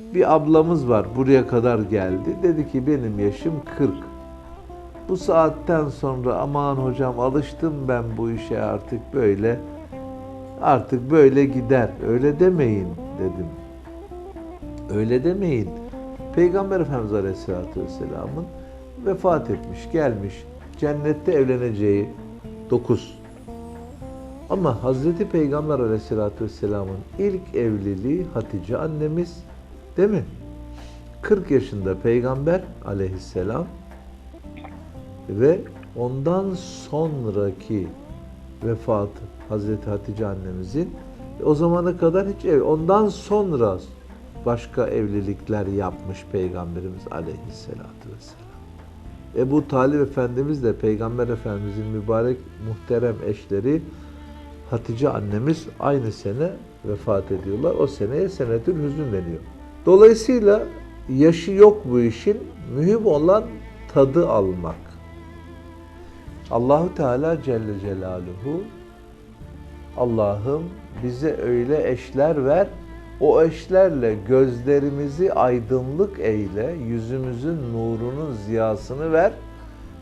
Bir ablamız var buraya kadar geldi. Dedi ki benim yaşım 40. Bu saatten sonra aman hocam alıştım ben bu işe artık böyle. Artık böyle gider. Öyle demeyin dedim. Öyle demeyin. Peygamber Efendimiz Aleyhisselatü Vesselam'ın vefat etmiş, gelmiş. Cennette evleneceği 9. Ama Hazreti Peygamber Aleyhisselatü Vesselam'ın ilk evliliği Hatice annemiz değil mi? 40 yaşında Peygamber Aleyhisselam ve ondan sonraki vefatı Hazreti Hatice annemizin o zamana kadar hiç ev ondan sonra başka evlilikler yapmış Peygamberimiz Aleyhisselatü Vesselam. Ebu Talib Efendimiz de Peygamber Efendimizin mübarek muhterem eşleri Hatice annemiz aynı sene vefat ediyorlar. O seneye senetül hüzün deniyor. Dolayısıyla yaşı yok bu işin. Mühim olan tadı almak. Allahu Teala Celle Celaluhu Allah'ım bize öyle eşler ver, o eşlerle gözlerimizi aydınlık eyle, yüzümüzün nurunun ziyasını ver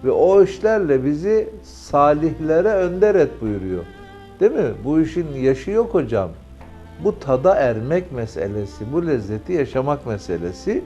ve o eşlerle bizi salihlere önder et buyuruyor. Değil mi? Bu işin yaşı yok hocam. Bu tada ermek meselesi, bu lezzeti yaşamak meselesi.